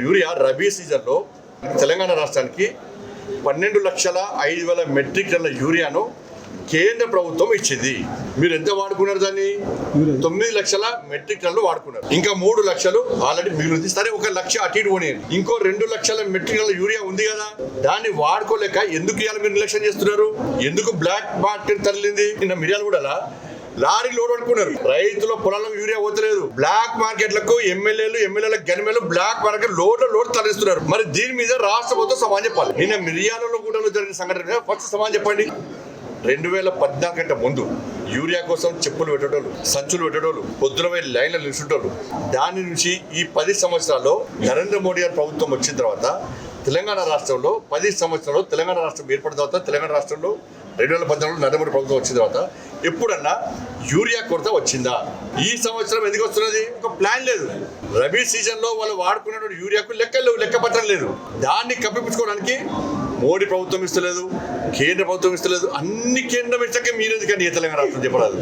Urea rabi సీజన్లో తెలంగాణ రాష్ట్రానికి పన్నెండు లక్షల ఐదు వేల మెట్రిక్ టన్నుల యూరియాను కేంద్ర ప్రభుత్వం ఇచ్చింది. మీరు ఎంత వాడుకున్నారు దాన్ని? తొమ్మిది లక్షల మెట్రిక్ టన్నులు వాడుకున్నారు. ఇంకా మూడు లక్షలు ఆల్రెడీ మిగిలింది. సరే ఒక లక్ష అటు ఇటు పోనీయండి ఇంకో రెండు లక్షల మెట్రిక్ టన్నుల యూరియా ఉంది కదా. దాన్ని వాడుకోలేక ఎందుకు ఇవాళ మీరు నిర్లక్ష్యం చేస్తున్నారు? ఎందుకు బ్లాక్ మార్కెట్ తరలింది? నిన్న మిర్యాలు కూడా లారీ లోడ్ పట్టుకున్నారు. రైతుల పొలాలకు యూరియా పోతలేదు. బ్లాక్ మార్కెట్లకు ఎమ్మెల్యేలు ఎమ్మెల్యేల గనిమేలు బ్లాక్ మార్కెట్ లోడ్ లోడ్ తరలిస్తున్నారు. మరి దీని మీద రాష్ట్ర ప్రభుత్వం సమాధానం చెప్పాలి. నిన్న మిర్యాలలో కూడా జరిగిన సంఘటన మీద ఫస్ట్ సమాధానం చెప్పండి. రెండు వేల పద్నాలుగు గంట ముందు యూరియా కోసం చెప్పులు పెట్టేటోళ్ళు సంచులు పెట్టేటోళ్ళు పొద్దున పోయి లైన్లు నిల్చుంటోళ్ళు. దాని నుంచి ఈ పది సంవత్సరాల్లో నరేంద్ర మోడీ గారి ప్రభుత్వం వచ్చిన తర్వాత తెలంగాణ రాష్ట్రంలో పది సంవత్సరాల్లో తెలంగాణ రాష్ట్రం ఏర్పడిన తర్వాత తెలంగాణ రాష్ట్రంలో రెండు వేల పద్నాలుగులో నరేంద్ర మోడీ ప్రభుత్వం వచ్చిన తర్వాత ఎప్పుడన్నా యూరియా కొరత వచ్చిందా? ఈ సంవత్సరం ఎందుకు వస్తున్నది? ఒక ప్లాన్ లేదు. రబీ సీజన్లో వాళ్ళు వాడుకున్న యూరియాకు లెక్కలు లేవు లెక్కపత్రం లేదు. దాన్ని కప్పిపుచ్చుకోవడానికి మోడీ ప్రభుత్వం ఇస్తలేదు కేంద్ర ప్రభుత్వం ఇస్తలేదు అన్ని కేంద్రం ఇచ్చాక మీరు ఎందుకని ఈ తెలంగాణ రాష్ట్రం చెప్పరాదు?